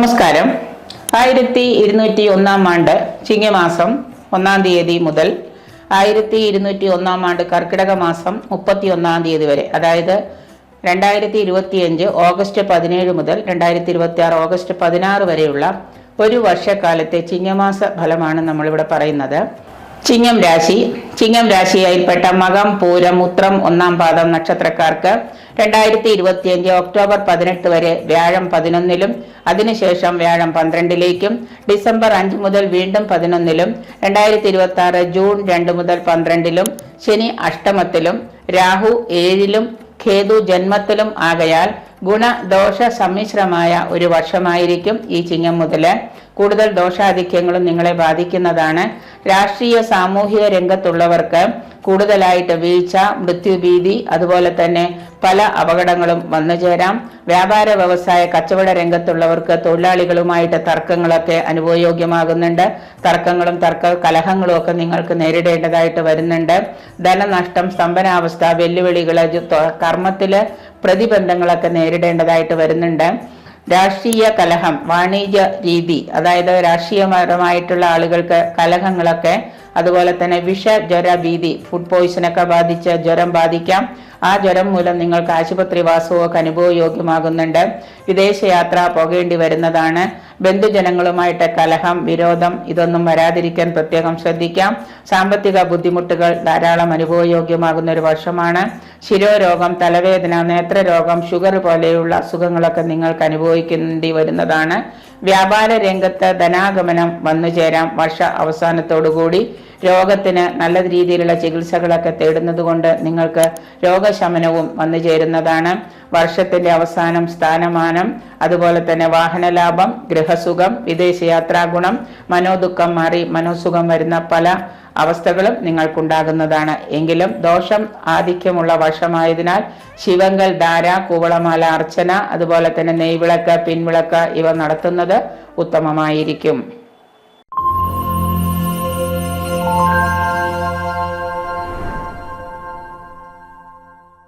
നമസ്കാരം. ആയിരത്തി ഇരുന്നൂറ്റി ഒന്നാം ആണ്ട് ചിങ്ങമാസം ഒന്നാം തീയതി മുതൽ ആയിരത്തി ഇരുന്നൂറ്റി ഒന്നാം ആണ്ട് കർക്കിടക മാസം മുപ്പത്തി ഒന്നാം തീയതി വരെ അതായത് രണ്ടായിരത്തി ഇരുപത്തിയഞ്ച് ഓഗസ്റ്റ് പതിനേഴ് മുതൽ രണ്ടായിരത്തി ഇരുപത്തി ആറ് ഓഗസ്റ്റ് പതിനാറ് വരെയുള്ള ഒരു വർഷക്കാലത്തെ ചിങ്ങമാസ ഫലമാണ് നമ്മളിവിടെ പറയുന്നത്. ചിങ്ങം രാശി. ചിങ്ങം രാശിയായിൽപ്പെട്ട മകം പൂരം ഉത്രം ഒന്നാം പാദം നക്ഷത്രക്കാർക്ക് രണ്ടായിരത്തി ഇരുപത്തിയഞ്ച് ഒക്ടോബർ പതിനെട്ട് വരെ വ്യാഴം പതിനൊന്നിലും അതിനുശേഷം വ്യാഴം പന്ത്രണ്ടിലേക്കും ഡിസംബർ അഞ്ച് മുതൽ വീണ്ടും പതിനൊന്നിലും രണ്ടായിരത്തി ഇരുപത്തി ആറ് ജൂൺ രണ്ട് മുതൽ പന്ത്രണ്ടിലും ശനി അഷ്ടമത്തിലും രാഹു ഏഴിലും ഖേതു ജന്മത്തിലും ആകയാൽ ഗുണദോഷ സമ്മിശ്രമായ ഒരു വർഷമായിരിക്കും ഈ ചിങ്ങം മുതൽ. കൂടുതൽ ദോഷാധിക്യങ്ങളും നിങ്ങളെ ബാധിക്കുന്നതാണ്. രാഷ്ട്രീയ സാമൂഹിക രംഗത്തുള്ളവർക്ക് കൂടുതലായിട്ട് വീഴ്ച മൃത്യുഭീതി അതുപോലെ തന്നെ പല അപകടങ്ങളും വന്നുചേരാം വ്യാപാര വ്യവസായ കച്ചവട രംഗത്തുള്ളവർക്ക് തൊഴിലാളികളുമായിട്ട് തർക്കങ്ങളൊക്കെ അനുഭവയോഗ്യമാകുന്നുണ്ട്. തർക്കങ്ങളും തർക്ക കലഹങ്ങളും ഒക്കെ നിങ്ങൾക്ക് നേരിടേണ്ടതായിട്ട് വരുന്നുണ്ട്. ധനനഷ്ടം സ്തംഭനാവസ്ഥ വെല്ലുവിളികൾ കർമ്മത്തിൽ പ്രതിബന്ധങ്ങളൊക്കെ നേരിടേണ്ടതായിട്ട് വരുന്നുണ്ട്. രാഷ്ട്രീയ കലഹം വാണിജ്യ രീതി അതായത് രാഷ്ട്രീയപരമായിട്ടുള്ള ആളുകൾക്ക് കലഹങ്ങളൊക്കെ അതുപോലെ തന്നെ വിഷ ജ്വര ഭീതി ഫുഡ് പോയിസനൊക്കെ ബാധിച്ച് ജ്വരം ബാധിക്കാം. ആ ജ്വരം മൂലം നിങ്ങൾക്ക് ആശുപത്രി വാസവും അനുഭവയോഗ്യമാകുന്നുണ്ട് വിദേശയാത്ര പോകേണ്ടി വരുന്നതാണ്. ബന്ധുജനങ്ങളുമായിട്ട് കലഹം വിരോധം ഇതൊന്നും വരാതിരിക്കാൻ പ്രത്യേകം ശ്രദ്ധിക്കാം. സാമ്പത്തിക ബുദ്ധിമുട്ടുകൾ ധാരാളം അനുഭവയോഗ്യമാകുന്ന ഒരു വർഷമാണ്. ശിരോരോഗം തലവേദന നേത്രരോഗം ഷുഗർ പോലെയുള്ള അസുഖങ്ങളൊക്കെ നിങ്ങൾക്ക് അനുഭവിക്കേണ്ടി വരുന്നതാണ്. വ്യാപാര രംഗത്ത് ധനാഗമനം വന്നു ചേരാം. വർഷ അവസാനത്തോടുകൂടി രോഗത്തിന് നല്ല രീതിയിലുള്ള ചികിത്സകളൊക്കെ തേടുന്നതുകൊണ്ട് നിങ്ങൾക്ക് രോഗശമനവും വന്നു ചേരുന്നതാണ്. വർഷത്തിന്റെ അവസാനം സ്ഥാനമാനം അതുപോലെ തന്നെ വാഹനലാഭം ഗൃഹസുഖം വിദേശയാത്രാ ഗുണം മനോദുഃഖം മാറി മനോസുഖം വരുന്ന പല അവസ്ഥകളും നിങ്ങൾക്കുണ്ടാകുന്നതാണ്. എങ്കിലും ദോഷം ആധിക്യമുള്ള വർഷമായതിനാൽ ശിവങ്കൽ ധാര കൂവളമാല അർച്ചന അതുപോലെ തന്നെ നെയ്വിളക്ക് പിൻവിളക്ക് ഇവ നടത്തുന്നത് ഉത്തമമായിരിക്കും.